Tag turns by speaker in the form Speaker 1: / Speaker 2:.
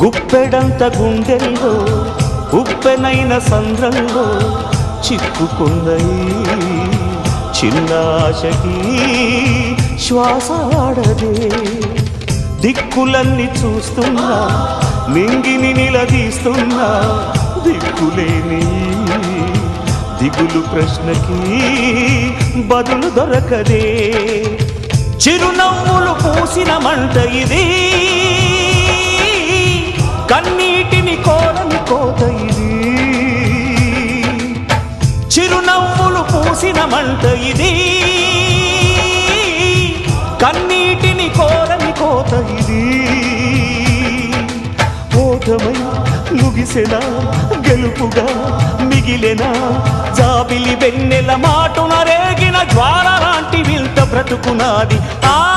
Speaker 1: గుప్పెడంత గుండెల్లో ఉప్పెనైన సంద్రంలో చిక్కుకుందై చిన్నాశకి శ్వాస ఆడదే దిక్కులన్నీ చూస్తున్నా నింగిని నిలదీస్తున్నా దిక్కులేని దిగులు ప్రశ్నకి బదులు దొరకదే. చిరునవ్వులు పూసిన మంట ఇదే. కన్నీటిని కోరని కోత ఇది. చిరునవ్వులు పూసిన మంట ఇది. కన్నీటిని కోరని కోత ఇది. ఓటమై ముగిసెనా గెలుపుగా మిగిలెనా జాబిలి వెన్నెల మాటున రేగిన జ్వాల లాంటి వింత బ్రతుకునాది. ఆ